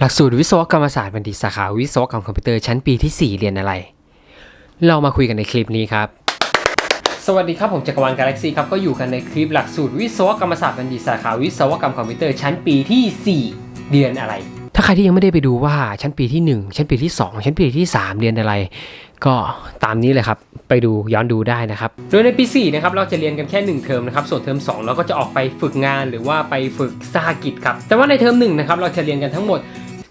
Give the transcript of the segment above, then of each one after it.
หลักสูตรวิศวกรรมศาสตร์บัณฑิตสาขาวิศวกรรมคอมพิวเตอร์ชั้นปีที่ 4 เรียนอะไร เรามาคุยกันในคลิปนี้ครับ สวัสดีครับ ผมจักรวาลกาแล็กซี่ครับ ก็อยู่กันในคลิปหลักสูตรวิศวกรรมศาสตร์บัณฑิตสาขาวิศวกรรมคอมพิวเตอร์ชั้นปีที่ 4 เรียนอะไร ถ้าใครที่ยังไม่ได้ไปดูว่าชั้นปีที่ 1 ชั้นปีที่ 2 ชั้นปีที่ 3 เรียนอะไร ก็ตามนี้เลยครับไปดูย้อนดูได้นะครับ โดยในปี4นะครับเราจะเรียนกันแค่ 1 เทอมนะครับ ส่วนเทอม2 เราก็จะออกไปฝึกงานหรือว่าไปฝึกสหกิจครับ แต่ว่าในเทอม1นะครับเราจะเรียนกันทั้งหมด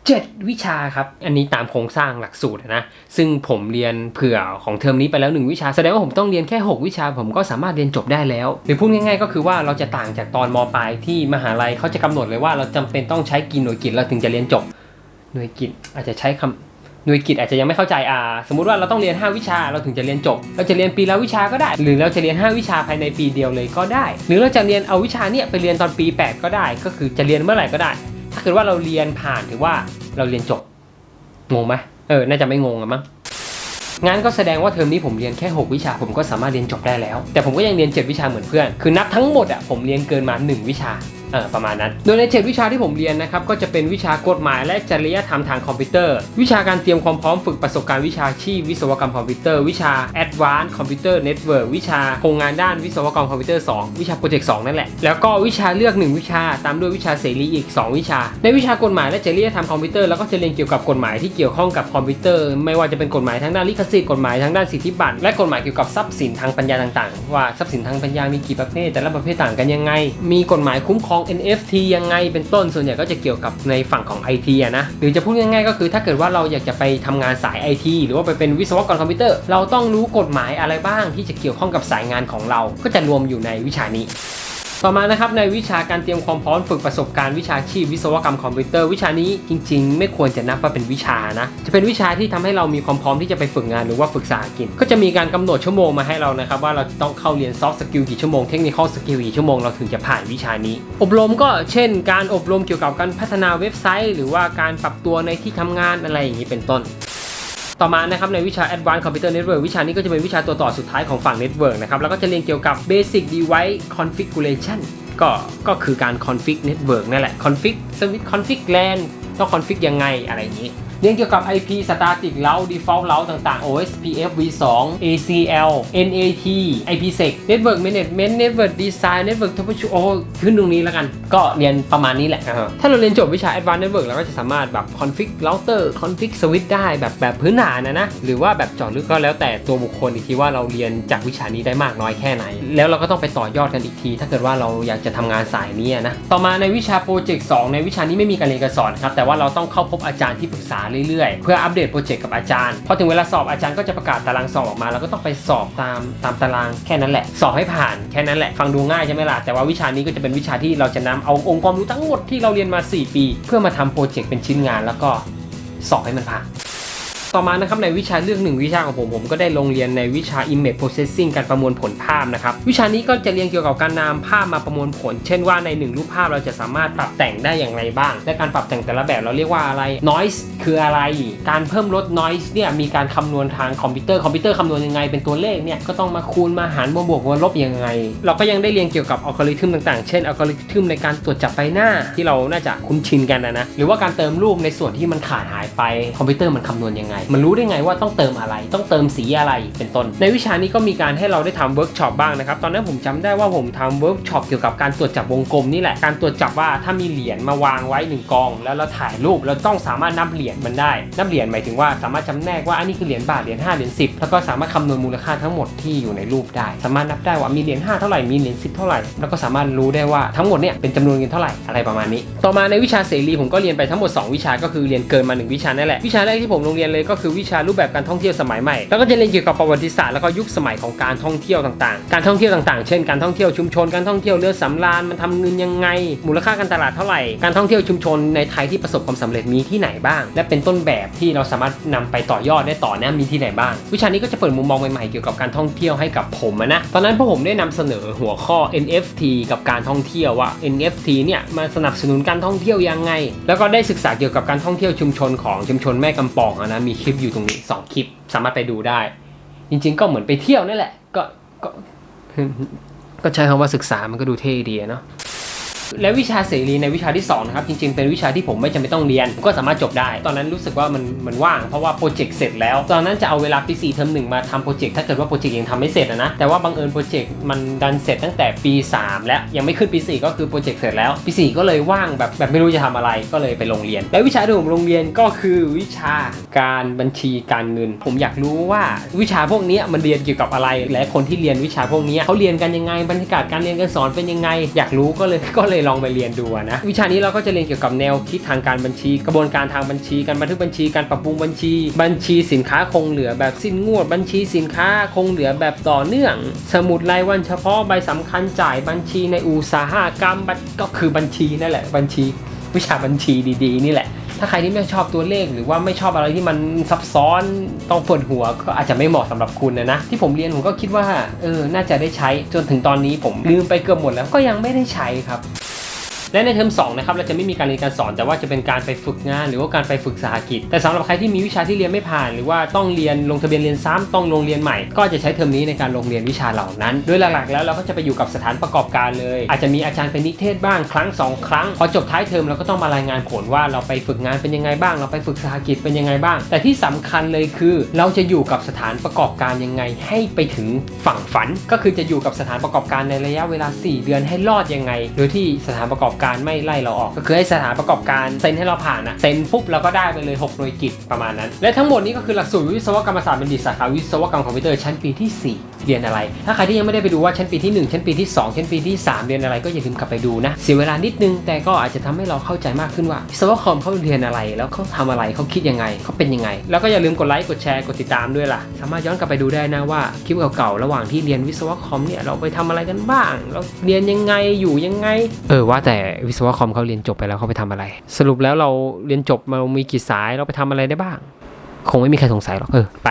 7 วิชาครับ อันนี้ตามโครงสร้างหลักสูตรนะ ซึ่งผมเรียนเผื่อของเทอมนี้ไปแล้ว 1 วิชา แสดงว่าผมต้องเรียนแค่ 6 วิชา ผมก็สามารถเรียนจบได้แล้ว หรือพูดง่ายๆ ก็คือว่าเราจะต่างจากตอนมปลายที่มหาลัยเขาจะกำหนดเลยว่าเราจำเป็นต้องใช้กี่หน่วยกิจเราถึงจะเรียนจบ หน่วยกิจอาจจะใช้คำหน่วยกิจอาจจะยังไม่เข้าใจอ่าสมมุติว่าเราต้องเรียน 5 วิชาเราถึงจะเรียนจบ เราจะเรียนปีละวิชาก็ได้ หรือเราจะเรียน 5 วิชาภายในปีเดียวเลยก็ได้ หรือเราจะเรียนเอาวิชาเนี่ยไปเรียนตอนปี 8 ก็ได้ ก็คือจะเรียนเมื่อไหร่ก็ได้ ถ้าเกิดว่าเราเรียนผ่านถือว่าเราเรียนจบ งงไหมเออ น่าจะไม่งงอะมั้งงั้นก็แสดงว่าเทอมนี้ผมเรียนแค่ 6 วิชาผมก็สามารถเรียนจบได้แล้ว แต่ผมก็ยังเรียน 7 วิชาเหมือนเพื่อน คือนับทั้งหมดอะผมเรียนเกินมา 1 วิชา เออประมาณนั้น โดยใน7วิชาที่ผมเรียนนะครับก็จะเป็นวิชากฎหมายและจริยธรรมทางคอมพิวเตอร์ วิชาการเตรียมความพร้อมฝึกประสบการณ์วิชาชีพวิศวกรรมคอมพิวเตอร์ วิชา Advanced Computer Network วิชาโครงงานด้านวิศวกรรมคอมพิวเตอร์ 2 วิชาโปรเจกต์2นั่นแหละ แล้วก็วิชาเลือก 1 วิชา ตามด้วยวิชาเสรีอีก 2 วิชา ในวิชากฎหมายและจริยธรรมคอมพิวเตอร์แล้วก็จะเรียนเกี่ยวกับกฎหมายที่เกี่ยวข้องกับคอมพิวเตอร์ ไม่ว่าจะเป็นกฎหมายทางด้านลิขสิทธิ์กฎหมายทางด้านสิทธิบัตรและกฎหมายเกี่ยวกับทรัพย์สินทางปัญญาต่างๆ ว่าทรัพย์สินทางปัญญามีกี่ประเภทแต่ละประเภทต่างกันยังไง มีกฎหมายคุ้มครอง NFT ยังไงเป็นต้นส่วนใหญ่ก็จะเกี่ยวกับในฝั่งของ IT อะนะหรือจะพูดง่ายๆก็คือถ้าเกิดว่าเราอยากจะไปทำงานสาย IT หรือว่าไปเป็นวิศวกรคอมพิวเตอร์ เราต้องรู้กฎหมายอะไรบ้างที่จะเกี่ยวข้องกับสายงานของเรา ก็จะรวมอยู่ในวิชานี้ ต่อมานะครับในวิชาการเตรียมความพร้อมฝึกประสบการณ์วิชาชีพวิศวกรรมคอมพิวเตอร์วิชานี้จริง ๆ ไม่ควรจะนับว่าเป็นวิชานะจะเป็นวิชาที่ทำให้เรามีความพร้อมที่จะไปฝึกงานหรือว่าฝึกสาหกิจก็จะมีการกำหนดชั่วโมงมาให้เรานะครับว่าเราต้องเข้าเรียนซอฟต์สกิลกี่ชั่วโมงเทคนิคอลสกิลกี่ชั่วโมงเราถึงจะผ่านวิชานี้ อบรมก็เช่น การอบรมเกี่ยวกับการพัฒนาเว็บไซต์ หรือว่าการปรับตัวในที่ทำงานอะไรอย่างนี้เป็นต้น ต่อมานะครับในวิชา Advanced Computer Network วิชานี้ก็จะเป็นวิชาตัวต่อสุดท้ายของฝั่ง Network นะครับแล้วก็จะเรียนเกี่ยวกับ Basic Device Configuration ก็ก็คือการ Config Network นั่นแหละ Config สวิตช์ Config LAN ต้อง Config ยังไงอะไรอย่างนี้ เรียนเกี่ยวกับ IP static route default route ต่างๆ OSPF v2 ACL NAT IPsec network management network design network troubleshoot โอ้ขึ้นตรงนี้แล้วกัน ก็เรียนประมาณนี้แหละนะครับถ้าเราเรียนจบวิชา advanced network เราก็จะสามารถแบบ config router config switch ได้แบบแบบพื้นฐานนะนะ หรือว่าแบบเจาะลึกก็แล้วแต่ตัวบุคคลอีกทีว่าเราเรียนจากวิชานี้ได้มากน้อยแค่ไหน แล้วเราก็ต้องไปต่อยอดกันอีกที ถ้าเกิดว่าเราอยากจะทำงานสายนี้นะ ต่อมาในวิชาโปรเจกต์2ในวิชานี้ไม่มีการเรียนการสอนครับแต่ว่าเราต้องเข้าพบอาจารย์ที่ปรึกษาเรื่อยๆ เพื่ออัปเดตโปรเจกต์กับอาจารย์ พอถึงเวลาสอบอาจารย์ก็จะประกาศตารางสอบออกมาแล้วก็ต้องไปสอบตามตามตารางแค่นั้นแหละ สอบให้ผ่านแค่นั้นแหละ ฟังดูง่ายใช่ไหมล่ะ แต่ว่าวิชานี้ก็จะเป็นวิชาที่เราจะนำเอาองค์ความรู้ทั้งหมดที่เราเรียนมา 4 ปี เพื่อมาทำโปรเจกต์เป็นชิ้นงานแล้วก็สอบให้มันผ่าน ต่อมานะครับในวิชาเลือกหนึ่งวิชาของผมผมก็ได้ลงเรียนในวิชา Image Processing การประมวลผลภาพนะครับวิชานี้ก็จะเรียนเกี่ยวกับการนำภาพมาประมวลผล เช่นว่าในหนึ่งรูปภาพเราจะสามารถปรับแต่งได้อย่างไรบ้าง และการปรับแต่งแต่ละแบบเราเรียกว่าอะไร Noise คืออะไร การเพิ่มลด Noise เนี่ยมีการคำนวณทางคอมพิวเตอร์คอมพิวเตอร์คำนวณยังไงเป็นตัวเลขเนี่ยก็ต้องมาคูณมาหารมาบวกมาลบยังไง เราก็ยังได้เรียนเกี่ยวกับอัลกอริทึมต่างๆ เช่นอัลกอริทึมในการตรวจจับใบหน้าที่เราน่าจะคุ้นชินกันนะนะหรือว่าการเติมรูปในส่วนที่มันขาดหายไปคอมพิวเตอร์มันคำนวณยังไงมันรู้ได้ไงว่าต้องเติมอะไร ต้องเติมสีอะไรเป็นต้น ในวิชานี้ก็มีการให้เราได้ทำเวิร์กช็อปบ้างนะครับ ตอนนั้นผมจำได้ว่าผมทำเวิร์กช็อปเกี่ยวกับการตรวจจับวงกลมนี่แหละ การตรวจจับว่าถ้ามีเหรียญมาวางไว้หนึ่งกอง แล้วเราถ่ายรูปเราต้องสามารถนับเหรียญมันได้ นับเหรียญหมายถึงว่าสามารถจำแนกว่าอันนี้คือเหรียญบาท เหรียญ5เหรียญ10 แล้วก็สามารถคำนวณมูลค่าทั้งหมดที่อยู่ในรูปได้ สามารถนับได้ว่ามีเหรียญ5เท่าไหร่ มีเหรียญ10 เท่าไหร่ แล้วก็สามารถรู้ได้ว่าทั้งหมดเนี่ยเป็นจำนวนเงินเท่าไหร่ อะไรประมาณนี้ ต่อมาในวิชาเสรีผมก็เรียนไปทั้งหมด 2 วิชาก็คือเรียนเกินมา 1 วิชานั่นแหละ วิชาแรกที่ผมลงเรียนเลยก็คือวิชารูปแบบการท่องเที่ยวสมัยใหม่ แล้วก็จะเรียนเกี่ยวกับประวัติศาสตร์แล้วก็ยุคสมัยของการท่องเที่ยวต่างๆ การท่องเที่ยวต่างๆ เช่น การท่องเที่ยวชุมชน การท่องเที่ยวเรือสำราญ มันทำเงินยังไง มูลค่าการตลาดเท่าไหร่ การท่องเที่ยวชุมชนในไทยที่ประสบความสำเร็จมีที่ไหนบ้าง และเป็นต้นแบบที่เราสามารถนำไปต่อยอดได้ต่อนะมีที่ไหนบ้าง วิชานี้ก็จะเปิดมุมมองใหม่ๆเกี่ยวกับการท่องเที่ยวให้กับผมนะตอนนั้นพวกผมได้นำเสนอหัวข้อ NFT กับการท่องเที่ยวว่า NFT เนี่ยมาสนับสนุนการท่องเที่ยวยังไง แล้วก็ได้ศึกษาเกี่ยวกับการท่องเที่ยวชุมชนของชุมชนแม่กำปองนะมีคลิปอยู่ตรงนี้สองคลิปสามารถไปดูได้ จริง ๆ ก็เหมือนไปเที่ยวนั่นแหละ ก็ก็ก็ใช้คำว่าศึกษามันก็ดูเท่ดีเนาะ และวิชาเสรีในวิชาที่2นะครับจริงๆ เป็นวิชาที่ผมไม่จำเป็นต้องเรียน ก็สามารถจบได้ ตอนนั้นรู้สึกว่ามันมันว่างเพราะว่าโปรเจกต์เสร็จแล้ว ตอนนั้นจะเอาเวลาปี4เทอมหนึ่งมาทำโปรเจกต์ถ้าเกิดว่าโปรเจกต์ยังทำไม่เสร็จนะแต่ว่าบังเอิญโปรเจกต์มันดันเสร็จตั้งแต่ปี 3 แล้วยังไม่ขึ้นปี 4 ก็คือโปรเจกต์เสร็จแล้วปี4ก็เลยว่างแบบแบบไม่รู้จะทำอะไรก็เลยไปโรงเรียน และวิชาที่ผมโรงเรียนก็คือวิชาการบัญชีการเงิน ผมอยากรู้ว่าวิชาพวกนี้มันเรียนเกี่ยวกับอะไร และคนที่เรียนวิชาพวกนี้เขาเรียนกันยังไงบรรยากาศการเรียนการสอนเป็นยังไง อยากรู้ก็เลยก็เลยลองไปเรียนดูนะวิชานี้เราก็จะเรียนเกี่ยวกับแนวคิดทางการบัญชี กระบวนการทางบัญชี การบันทึกบัญชีการปรับปรุงบัญชี บัญชีสินค้าคงเหลือแบบสิ้นงวดบัญชีสินค้าคงเหลือแบบต่อเนื่อง สมุดรายวันเฉพาะใบสำคัญจ่ายบัญชีในอุตสาหกรรมก็คือบัญชีนั่นแหละบัญชี วิชาบัญชีดีๆ นี่แหละถ้าใครที่ไม่ชอบตัวเลขหรือว่าไม่ชอบอะไรที่มันซับซ้อนต้องปวดหัวก็อาจจะไม่เหมาะสำหรับคุณนะนะที่ผมเรียนผมก็คิดว่าเออน่าจะได้ใช้จนถึงตอนนี้ผมลืมไปเกือบหมดแล้วก็ยังไม่ได้ใช้ครับ และในเทอม2นะครับเราจะไม่มีการเรียนการสอน แต่ว่าจะเป็นการไปฝึกงาน หรือว่าการไปฝึกสาหกิจ แต่สำหรับใครที่มีวิชาที่เรียนไม่ผ่าน หรือว่าต้องเรียนลงทะเบียนเรียนซ้ำต้องลงเรียนใหม่ ก็จะใช้เทอมนี้ในการลงเรียนวิชาเหล่านั้น โดยหลักๆ แล้วเราก็จะไปอยู่กับสถานประกอบการเลย อาจจะมีอาจารย์เป็นนิเทศบ้างครั้งสองครั้ง พอจบท้ายเทอมเราก็ต้องมารายงานผลว่าเราไปฝึกงานเป็นยังไงบ้าง เราไปฝึกสาหกิจเป็นยังไงบ้าง แต่ที่สำคัญเลยคือ เราจะอยู่กับสถานประกอบการยังไงให้ไปถึงฝั่งฝัน ก็คือจะอยู่กับสถานประกอบการในระยะเวลา 4 เดือนให้รอดยังไง โดยที่สถานประกอบการไม่ไล่เราออก ก็คือให้สถานประกอบการเซ็นให้เราผ่านนะเซ็นปุ๊บเราก็ได้ไปเลย 6 หน่วยกิจประมาณนั้น และทั้งหมดนี้ก็คือหลักสูตรวิศวกรรมศาสตร์บัณฑิตสาขาวิศวกรรมคอมพิวเตอร์ชั้นปีที่ 4 เรียนอะไร ถ้าใครที่ยังไม่ได้ไปดูว่าชั้นปีที่ 1 ชั้นปีที่ 2 ชั้นปีที่ 3 เรียนอะไรก็อย่าลืมกลับไปดูนะ เสียเวลานิดนึง แต่ก็อาจจะทำให้เราเข้าใจมากขึ้นว่าวิศวคอมเขาเรียนอะไร แล้วเขาทำอะไรเขาคิดยังไงเขาเป็นยังไง แล้วก็อย่าลืมกดไลค์กดแชร์กดติดตามด้วยล่ะ สามารถย้อนกลับไปดูได้นะว่าคลิปเก่าๆระหว่างที่เรียนวิศวคอมเนี่ยเราไปทำอะไรกันบ้าง เราเรียนยังไงอยู่ยังไง เออว่าแต่วิศวคอมเขาเรียนจบไปแล้วเขาไปทำอะไร สรุปแล้วเราเรียนจบมามีกี่สายเราไปทำอะไรได้บ้าง คงไม่มีใครสงสัยหรอกเออไป